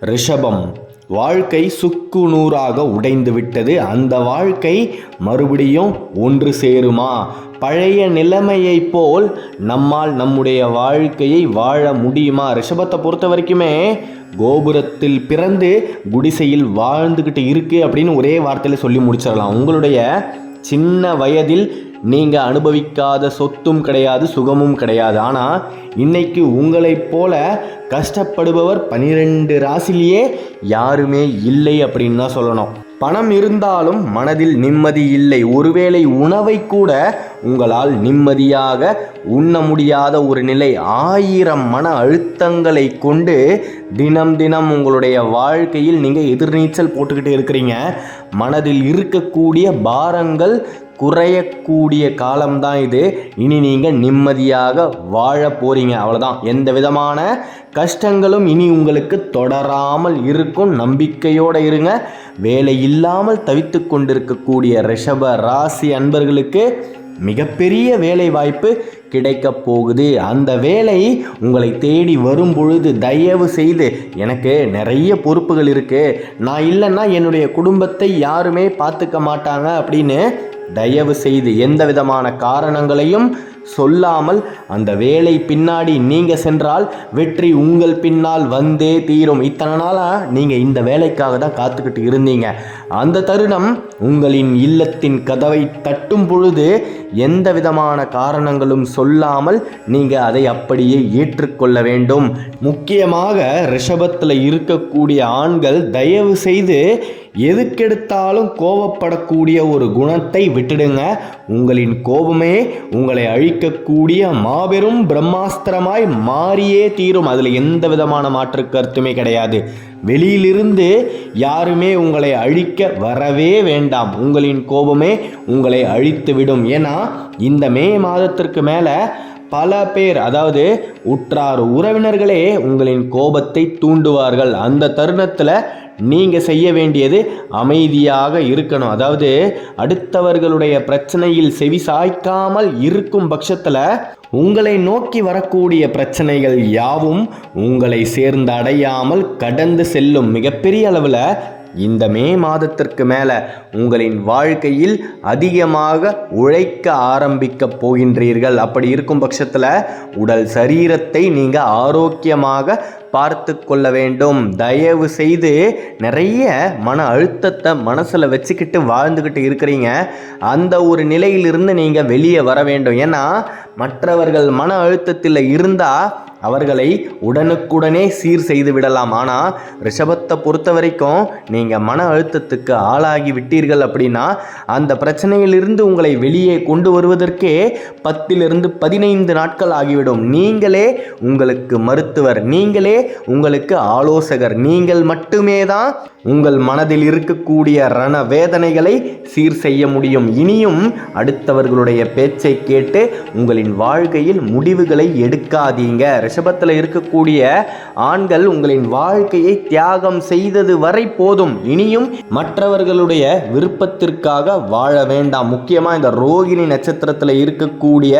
ரிஷபம். வாழ்க்கை சுக்கு நூறாக உடைந்து விட்டது அந்த வாழ்க்கை மறுபடியும் ஒன்று சேருமா? பழைய நிலைமையைப் போல் நம்மால் நம்முடைய வாழ்க்கையை வாழ முடியுமா? ரிஷபத்தை பொறுத்த வரைக்குமே கோபுரத்தில் பிறந்து குடிசையில் வாழ்ந்துக்கிட்டு இருக்கு அப்படின்னு ஒரே வார்த்தையில் சொல்லி முடிச்சிடலாம். உங்களுடைய சின்ன வயதில் நீங்கள் அனுபவிக்காத சொத்தும் கிடையாது சுகமும் கிடையாது. ஆனால் இன்னைக்கு உங்களைப் போல கஷ்டப்படுபவர் பனிரெண்டு ராசிலேயே யாருமே இல்லை அப்படின்னு தான் சொல்லணும். பணம் இருந்தாலும் மனதில் நிம்மதி இல்லை. ஒருவேளை உணவை கூட உங்களால் நிம்மதியாக உண்ண முடியாத ஒரு நிலை. ஆயிரம் மன அழுத்தங்களை கொண்டு தினம் தினம் உங்களுடைய வாழ்க்கையில் நீங்கள் எதிர்நீச்சல் போட்டுக்கிட்டு இருக்கிறீங்க. மனதில் இருக்கக்கூடிய பாரங்கள் குறையக்கூடிய காலம்தான் இது. இனி நீங்கள் நிம்மதியாக வாழ போகிறீங்க அவ்வளோதான் எந்த விதமான கஷ்டங்களும் இனி உங்களுக்கு தொடராமல் இருக்கும். நம்பிக்கையோடு இருங்க. வேலை இல்லாமல் தவித்து கொண்டிருக்கக்கூடிய ரிஷப ராசி அன்பர்களுக்கு மிகப்பெரிய வேலை வாய்ப்பு கிடைக்கப் போகுது. அந்த வேலை உங்களை தேடி வரும் பொழுது தயவு செய்து எனக்கு நிறைய பொறுப்புகள் இருக்குது நான் இல்லைன்னா என்னுடைய குடும்பத்தை யாருமே பார்த்துக்க மாட்டாங்க அப்படின்னு தயவு செய்து எந்த விதமான காரணங்களையும் சொல்லாமல் அந்த வேலை பின்னாடி நீங்கள் சென்றால் வெற்றி உங்கள் பின்னால் வந்தே தீரும். இத்தனை நாளாக நீங்கள் இந்த வேலைக்காக தான் காத்துக்கிட்டு இருந்தீங்க. அந்த தருணம் உங்களின் இல்லத்தின் கதவை தட்டும் பொழுது எந்த விதமான காரணங்களும் சொல்லாமல் நீங்கள் அதை அப்படியே ஏற்றுக்கொள்ள வேண்டும். முக்கியமாக ரிஷபத்தில் இருக்கக்கூடிய ஆண்கள் தயவு செய்து எதுக்கெடுத்தாலும் கோபப்படக்கூடிய ஒரு குணத்தை விட்டுடுங்க. உங்களின் கோபமே உங்களை அழிக்கக்கூடிய மாபெரும் பிரம்மாஸ்திரமாய் மாறியே தீரும். அதில் எந்த விதமான மாற்று கருத்துமே கிடையாது. வெளியிலிருந்து யாருமே உங்களை அழிக்க வரவே வேண்டாம். உங்களின் கோபமே உங்களை அழித்துவிடும். ஏன்னா இந்த மே மாதத்திற்கு மேலே பல பேர் அதாவது உற்றார் உறவினர்களே உங்களின் கோபத்தை தூண்டுவார்கள். அந்த தருணத்தில் நீங்கள் செய்ய வேண்டியது அமைதியாக இருக்கணும். அதாவது அடுத்தவர்களுடைய பிரச்சனையில் செவி சாய்க்காமல் இருக்கும் பட்சத்தில் உங்களை நோக்கி வரக்கூடிய பிரச்சனைகள் யாவும் உங்களை சேர்ந்து அடையாமல் கடந்து செல்லும் மிகப்பெரிய அளவில் இந்த மே மாதத்திற்கு மேலே உங்களின் வாழ்க்கையில் அதிகமாக உழைக்க ஆரம்பிக்க போகின்றீர்கள். அப்படி இருக்கும் பட்சத்தில் உடல் சரீரத்தை நீங்கள் ஆரோக்கியமாக பார்த்து கொள்ள வேண்டும். தயவு செய்து நிறைய மன அழுத்தத்தை மனசில் வச்சுக்கிட்டு வாழ்ந்துக்கிட்டு இருக்கிறீங்க. அந்த ஒரு நிலையிலிருந்து நீங்கள் வெளியே வர வேண்டும். ஏன்னா மற்றவர்கள் மன அழுத்தத்தில் இருந்தால் அவர்களை உடனுக்குடனே சீர் செய்து விடலாம். ஆனால் ரிஷபத்தை பொறுத்த வரைக்கும் நீங்கள் மன அழுத்தத்துக்கு ஆளாகி விட்டீர்கள் அப்படின்னா அந்த பிரச்சனையிலிருந்து உங்களை வெளியே கொண்டு வருவதற்கே பத்திலிருந்து பதினைந்து நாட்கள் ஆகிவிடும். நீங்களே உங்களுக்கு மருத்துவர். நீங்களே உங்களுக்கு ஆலோசகர் நீங்கள் மட்டுமே தான் உங்கள் மனதில் இருக்கக்கூடிய ரண வேதனைகளை சீர் செய்ய முடியும். இனியும் அடுத்தவர்களுடைய பேச்சை கேட்டு உங்களின் வாழ்க்கையில் முடிவுகளை எடுக்காதீங்க. ரிஷபத்தில் இருக்கக்கூடிய ஆண்கள் உங்களின் வாழ்க்கையை தியாகம் செய்தது வரை போதும். இனியும் மற்றவர்களுடைய விருப்பத்திற்காக வாழ வேண்டாம். முக்கியமாக இந்த ரோகிணி நட்சத்திரத்தில் இருக்கக்கூடிய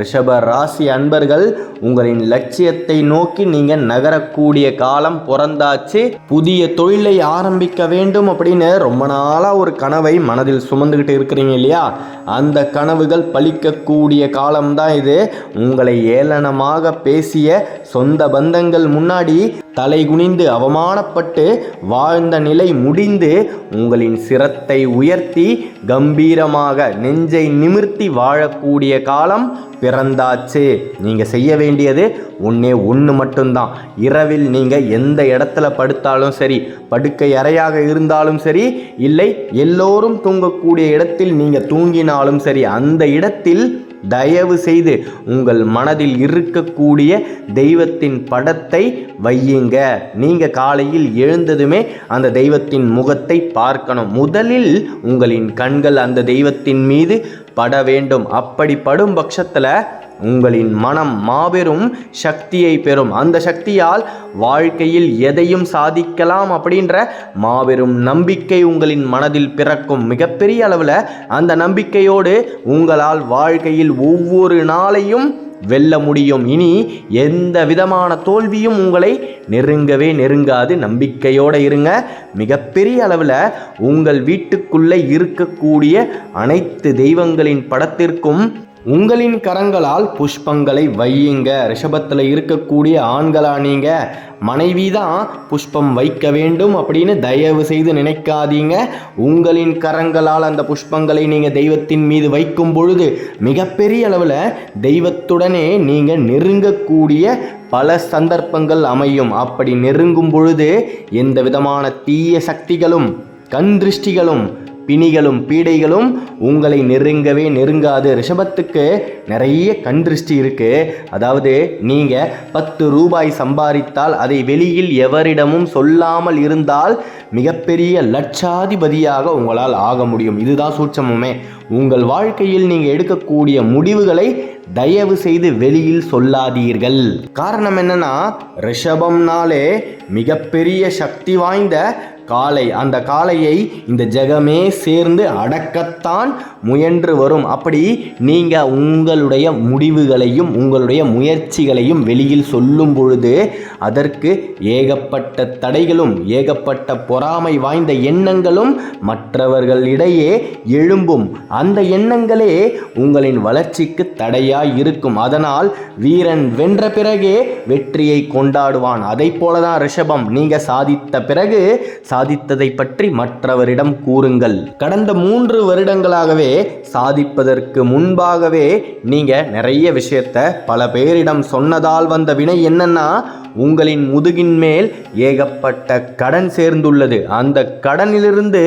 ரிஷப ராசி அன்பர்கள் உங்களின் லட்சியத்தை நோக்கி நீங்கள் நகர நகரக்கூடிய காலம் பிறந்தாச்சு. புதிய தொழிலை ஆரம்பிக்க வேண்டும் அப்படின்னு ரொம்ப நாளாக ஒரு கனவை மனதில் சுமந்துக்கிட்டு இருக்கிறீங்க இல்லையா? அந்த கனவுகள் பழிக்கக்கூடிய காலம்தான் இது. உங்களை ஏளனமாக பேசிய சொந்த பந்தங்கள் முன்னாடி தலை குனிந்து அவமானப்பட்டு வாழ்ந்த நிலை முடிந்து உங்களின் சிரத்தை உயர்த்தி கம்பீரமாக நெஞ்சை நிமிர்த்தி வாழக்கூடிய காலம் பிறந்தாச்சு. நீங்கள் செய்ய வேண்டியது ஒன்றே ஒன்று மட்டும்தான். இரவில் நீங்கள் எந்த இடத்துல படுத்தாலும் சரி படுக்கை அறையாக இருந்தாலும் சரி இல்லை எல்லோரும் தூங்கக்கூடிய இடத்தில் நீங்கள் தூங்கினாலும் சரி அந்த இடத்தில் தயவு செய்து உங்கள் மனதில் இருக்கக்கூடிய தெய்வத்தின் படத்தை வையுங்க. நீங்கள் காலையில் எழுந்ததுமே அந்த தெய்வத்தின் முகத்தை பார்க்கணும். முதலில் உங்களின் கண்கள் அந்த தெய்வத்தின் மீது பட வேண்டும் அப்படி படும் பட்சத்தில் உங்களின் மனம் மாபெரும் சக்தியை பெறும். அந்த சக்தியால் வாழ்க்கையில் எதையும் சாதிக்கலாம் அப்படின்ற மாபெரும் நம்பிக்கை உங்களின் மனதில் பிறக்கும். மிகப்பெரிய அளவில் அந்த நம்பிக்கையோடு உங்களால் வாழ்க்கையில் ஒவ்வொரு நாளையும் வெல்ல முடியும். இனி எந்த விதமான தோல்வியும் உங்களை நெருங்கவே நெருங்காது. நம்பிக்கையோடு இருங்க. மிகப்பெரிய அளவில் உங்கள் வீட்டுக்குள்ளே இருக்கக்கூடிய அனைத்து தெய்வங்களின் படத்திற்கும் உங்களின் கரங்களால் புஷ்பங்களை வையுங்க. ரிஷபத்தில் இருக்கக்கூடிய ஆண்களா நீங்க? மனைவி தான் புஷ்பம் வைக்க வேண்டும் அப்படின்னு தயவு செய்து நினைக்காதீங்க. உங்களின் கரங்களால் அந்த புஷ்பங்களை நீங்கள் தெய்வத்தின் மீது வைக்கும் பொழுது மிகப்பெரிய அளவில் தெய்வத்துடனே நீங்கள் நெருங்கக்கூடிய பல சந்தர்ப்பங்கள் அமையும். அப்படி நெருங்கும் பொழுது எந்த விதமான தீய சக்திகளும் கண் திருஷ்டிகளும் பிணிகளும் பீடைகளும் உங்களை நெருங்கவே நெருங்காது. ரிஷபத்துக்கு நிறைய கண் திருஷ்டி இருக்குது அதாவது நீங்கள் பத்து ரூபாய் சம்பாதித்தால் அதை வெளியில் எவரிடமும் சொல்லாமல் இருந்தால் மிகப்பெரிய லட்சாதிபதியாக உங்களால் ஆக முடியும். இதுதான் சூட்சமுமே. உங்கள் வாழ்க்கையில் நீங்கள் எடுக்கக்கூடிய முடிவுகளை தயவு செய்து வெளியில் சொல்லாதீர்கள். காரணம் என்னன்னா ரிஷபம்னாலே மிகப்பெரிய சக்தி வாய்ந்த காளை அந்த காளையை இந்த ஜெகமே சேர்ந்து அடக்கத்தான் முயன்று வரும். அப்படி நீங்கள் உங்களுடைய முடிவுகளையும் உங்களுடைய முயற்சிகளையும் வெளியில் சொல்லும் பொழுது அதற்கு ஏகப்பட்ட தடைகளும் ஏகப்பட்ட பொறாமை வாய்ந்த எண்ணங்களும் மற்றவர்களிடையே எழும்பும். அந்த எண்ணங்களே உங்களின் வளர்ச்சிக்கு தடையாய் இருக்கும். அதனால் வீரன் வென்ற பிறகே வெற்றியை கொண்டாடுவான். அதை போலதான் ரிஷபம் நீங்கள் சாதித்த பிறகு சாதித்ததை பற்றி மற்றவரிடம் கூறுங்கள். கடந்த மூன்று வருடங்களாகவே சாதிப்பதற்கு முன்பாகவே நீங்க நிறைய விஷயத்த பல பேரிடம் சொன்னதால் வந்த வினை என்னன்னா உங்களின் முதுகின் மேல் ஏகப்பட்ட கடன் சேர்ந்துள்ளது. அந்த கடனிலிருந்து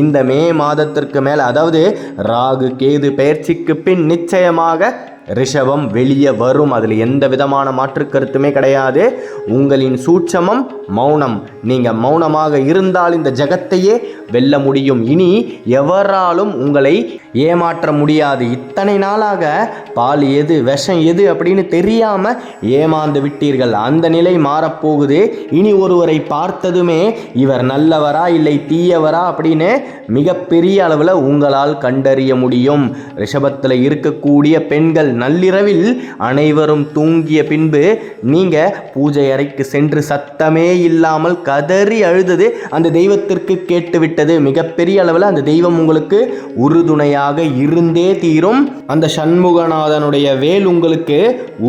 இந்த மே மாதத்திற்கு மேல் அதாவது ராகு கேது பயிற்சிக்கு பின் நிச்சயமாக ரிஷபம் வெளியே வரும். அதில் எந்த விதமான மாற்று கருத்துமே கிடையாது. உங்களின் சூட்சமம் மௌனம். நீங்கள் மௌனமாக இருந்தால் இந்த ஜகத்தையே வெல்ல முடியும். இனி எவராலும் உங்களை ஏமாற்ற முடியாது. இத்தனை நாளாக பால் எது விஷம் எது அப்படின்னு தெரியாமல் ஏமாந்து விட்டீர்கள். அந்த நிலை மாறப்போகுது. இனி ஒருவரை பார்த்ததுமே இவர் நல்லவரா இல்லை தீயவரா அப்படின்னு மிகப்பெரிய அளவில் உங்களால் கண்டறிய முடியும். ரிஷபத்தில் இருக்கக்கூடிய பெண்கள் நள்ளிரவில் அனைவரும் தூங்கிய பின்பு நீங்கள் பூஜை அறைக்கு சென்று சத்தமே இல்லாமல் கதறி அழுதது அந்த தெய்வத்திற்கு கேட்டுவிட்டது. மிகப்பெரிய அளவில் அந்த தெய்வம் உங்களுக்கு உறுதுணையாக இருந்தே தீரும். அந்த சண்முகநாதனுடைய வேல் உங்களுக்கு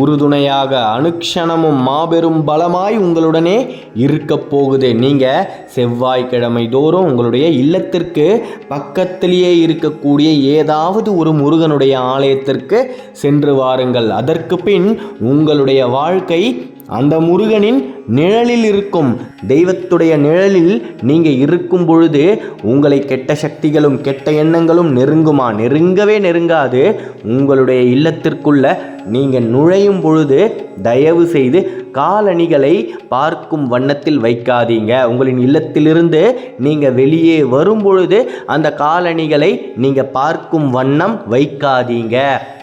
உறுதுணையாக அனுக்ஷணமும் மாபெரும் பலமாய் உங்களுடனே இருக்க போகுது. நீங்கள் செவ்வாய்க்கிழமை தோறும் உங்களுடைய இல்லத்திற்கு பக்கத்திலேயே இருக்கக்கூடிய ஏதாவது ஒரு முருகனுடைய ஆலயத்திற்கு சென்று வாருங்கள். அதற்கு பின் உங்களுடைய வாழ்க்கை அந்த முருகனின் நிழலில் இருக்கும். தெய்வத்துடைய நிழலில் நீங்கள் இருக்கும் பொழுது உங்களை கெட்ட சக்திகளும் கெட்ட எண்ணங்களும் நெருங்குமா? நெருங்கவே நெருங்காது. உங்களுடைய இல்லத்திற்குள்ள நீங்கள் நுழையும் பொழுது தயவு செய்து காலணிகளை பார்க்கும் வண்ணத்தில் வைக்காதீங்க. உங்களின் இல்லத்திலிருந்து நீங்கள் வெளியே வரும் பொழுது அந்த காலணிகளை நீங்கள் பார்க்கும் வண்ணம் வைக்காதீங்க.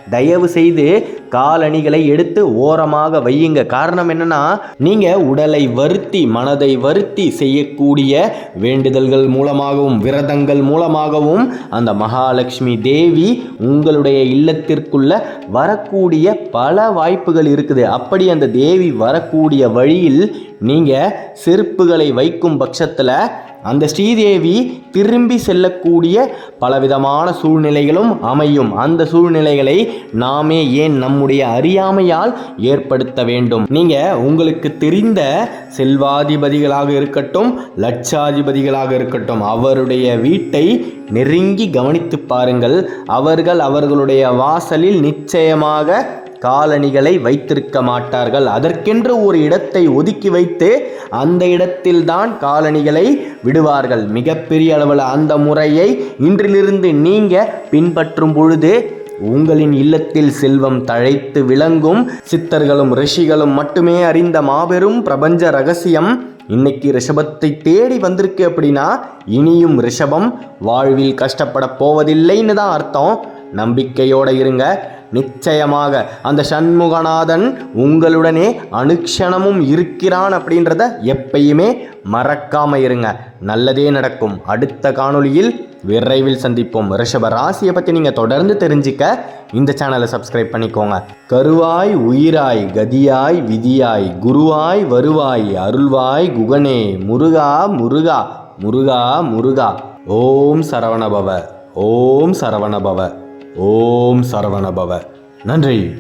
தயவு செய்து காலணிகளை எடுத்து ஓரமாக வையுங்க. காரணம் என்னன்னா நீங்க உடலை வருத்தி மனதை வருத்தி செய்யக்கூடிய வேண்டுதல்கள் மூலமாகவும் விரதங்கள் மூலமாகவும் அந்த மகாலட்சுமி தேவி உங்களுடைய இல்லத்திற்குள்ள வரக்கூடிய பல வாய்ப்புகள் இருக்குது. அப்படி அந்த தேவி வரக்கூடிய வழியில் நீங்க செருப்புகளை வைக்கும் பட்சத்தில் அந்த ஸ்ரீதேவி திரும்பி செல்லக்கூடிய பலவிதமான சூழ்நிலைகளும் அமையும். அந்த சூழ்நிலைகளை நாமே ஏன் நம்முடைய அறியாமையால் ஏற்படுத்த வேண்டும்? நீங்க உங்களுக்கு தெரிந்த செல்வாதிபதிகளாக இருக்கட்டும் லட்சாதிபதிகளாக இருக்கட்டும் அவருடைய வீட்டை நெருங்கி கவனித்து பாருங்கள். அவர்கள் அவர்களுடைய வாசலில் நிச்சயமாக காலணிகளை வைத்திருக்க மாட்டார்கள். அதற்கென்று ஒரு இடத்தை ஒதுக்கி வைத்து அந்த இடத்தில்தான் காலணிகளை விடுவார்கள். மிகப்பெரிய அளவில் அந்த முறையை இன்றிலிருந்து நீங்க பின்பற்றும் பொழுது உங்களின் இல்லத்தில் செல்வம் தழைத்து விளங்கும். சித்தர்களும் ரிஷிகளும் மட்டுமே அறிந்த மாபெரும் பிரபஞ்ச ரகசியம் இன்னைக்கு ரிஷபத்தை தேடி வந்திருக்கு அப்படின்னா இனியும் ரிஷபம் வாழ்வில் கஷ்டப்பட போவதில்லைன்னு தான் அர்த்தம். நம்பிக்கையோடு இருங்க. நிச்சயமாக அந்த சண்முகநாதன் உங்களுடனே அனுக்ஷணமும் இருக்கிறான் அப்படின்றத எப்பயுமே மறக்காம இருங்க. நல்லதே நடக்கும். அடுத்த காணொளியில் விரைவில் சந்திப்போம். ரிஷப ராசியை பற்றி நீங்கள் தொடர்ந்து தெரிஞ்சுக்க இந்த சேனலை சப்ஸ்கிரைப் பண்ணிக்கோங்க. கருவாய் உயிராய் கதியாய் விதியாய் குருவாய் வருவாய் அருள்வாய் குகனே முருகா முருகா முருகா முருகா. ஓம் சரவணபவ. ஓம் சரவணபவ. ஓம் சரவணபவ. நன்றி.